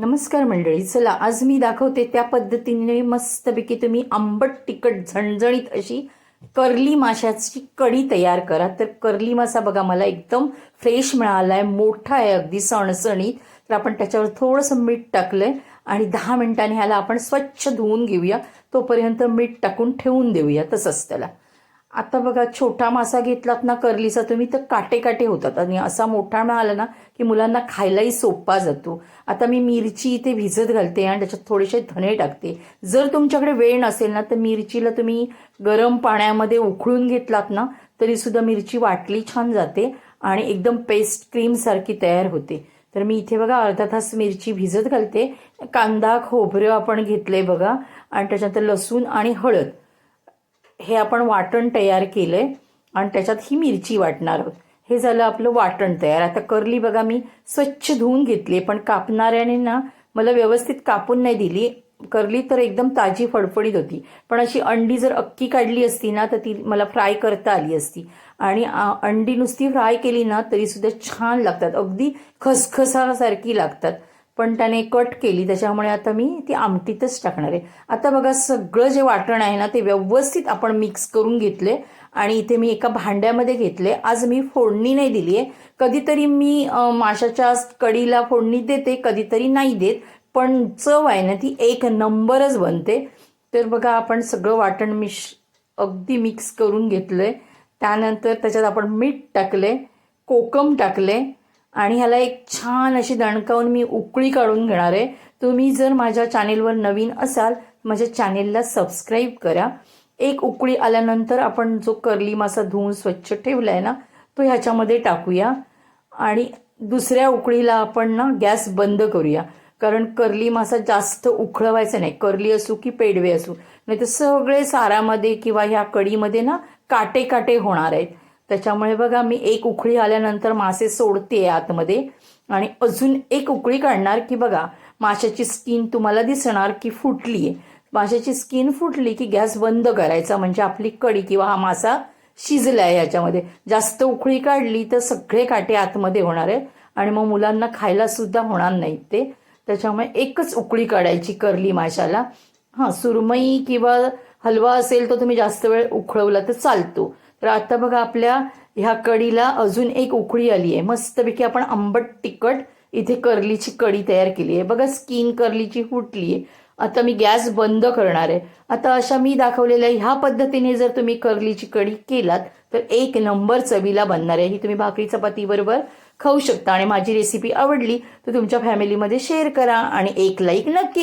नमस्कार मंडळी चला आज मी दाखवते त्या पद्धतीने मस्तपैकी तुम्ही आंबट तिखट झणझणीत अशी कर्ली माशाची कढी तयार करा. तर कर्ली मासा बघा मला एकदम फ्रेश मिळाला आहे मोठा आहे अगदी सणसणीत. तर आपण त्याच्यावर थोडंसं मीठ टाकलं आहे आणि दहा मिनिटांनी ह्याला आपण स्वच्छ धुवून घेऊया. तोपर्यंत मीठ टाकून ठेवून देऊया तसंच त्याला. आता बघा छोटा मासा घेतलात ना कर्लीचा तुम्ही तर काटे काटे होतात. आणि असा मोठा मिळाला ना की मुलांना खायलाही सोपा जातो. आता मी मिरची इथे भिजत घालते आणि त्याच्यात थोडेसे धणे टाकते. जर तुमच्याकडे वेळ नसेल ना तर मिरचीला तुम्ही गरम पाण्यामध्ये उकळून घेतलात ना तरीसुद्धा मिरची वाटली छान जाते आणि एकदम पेस्ट क्रीमसारखी तयार होते. तर मी इथे बघा अर्धा तास मिरची भिजत घालते. कांदा खोबरं आपण घेतले बघा. आणि त्याच्यानंतर लसूण आणि हळद. हे आपण वाटण तयार केलं आहे आणि त्याच्यात ही मिरची वाटणार आहोत. हे झालं आपलं वाटण तयार. आता करली बघा मी स्वच्छ धुवून घेतली पण कापणाऱ्याने ना मला व्यवस्थित कापून नाही दिली. करली तर एकदम ताजी फडफडीत होती. पण अशी अंडी जर अक्की काढली असती ना तर ती मला फ्राय करता आली असती. आणि अंडी नुसती फ्राय केली ना तरीसुद्धा छान लागतात. अगदी खसखसासारखी लागतात. पण त्याने कट केली. त्याच्यामुळे आता मी ती आमटीतच टाकणार आहे. आता बघा सगळं जे वाटण आहे ना ते व्यवस्थित आपण मिक्स करून घेतले आणि इथे मी एका भांड्यामध्ये घेतले. आज मी फोडणी नाही दिली आहे. कधीतरी मी माशाच्या कढीला फोडणी देते कधीतरी नाही देत. पण चव आहे ना ती एक नंबरच बनते. तर बघा आपण सगळं वाटण मिश अगदी मिक्स करून घेतलं आहे त्यानंतर त्याच्यात आपण मीठ टाकले कोकम टाकले आणि ह्याला एक छान अशी दणकावून मी उकळी काढून घेणार आहे. तुम्ही जर माझ्या चॅनेलवर नवीन असाल माझ्या चॅनेलला सबस्क्राईब करा. एक उकळी आल्यानंतर आपण जो कर्ली मासा धुवून स्वच्छ ठेवला आहे ना तो ह्याच्यामध्ये टाकूया. आणि दुसऱ्या उकळीला आपण ना गॅस बंद करूया. कारण कर्ली मासा जास्त उखळवायचा नाही. कर्ली असू की पेडवे असू. नाही तर सगळे सारामध्ये किंवा ह्या कढीमध्ये ना काटे काटे होणार आहेत. त्याच्यामुळे बघा मी एक उकळी आल्यानंतर मासे सोडते आतमध्ये. आणि अजून एक उकळी काढणार की बघा माशाची स्किन तुम्हाला दिसणार की फुटली आहे माशाची स्किन फुटली की गॅस बंद करायचा म्हणजे आपली कडी किंवा हा मासा शिजला आहे याच्यामध्ये. जास्त उकळी काढली तर सगळे काटे आतमध्ये होणार आहे आणि मग मुलांना खायला सुद्धा होणार नाहीत ते. त्याच्यामुळे एकच उकळी काढायची करली माशाला. हां सुरमई किंवा हलवा असेल तर तुम्ही जास्त वेळ उकळवला तर चालतो. तर आता बघा आपल्या ह्या कढीला अजून एक उकळी आली आहे. मस्तपैकी आपण आंबट तिखट इथे कर्लीची कढी तयार केली आहे. बघा स्किन कर्लीची फुटली आहे. आता मी गॅस बंद करणार आहे. आता अशा मी दाखवलेल्या ह्या पद्धतीने जर तुम्ही कर्लीची कढी केलात तर एक नंबर चवीला बनणार आहे. ही तुम्ही भाकरी चपातीबरोबर खाऊ शकता आणि माझी रेसिपी आवडली तर तुमच्या फॅमिलीमध्ये शेअर करा आणि एक लाईक नक्की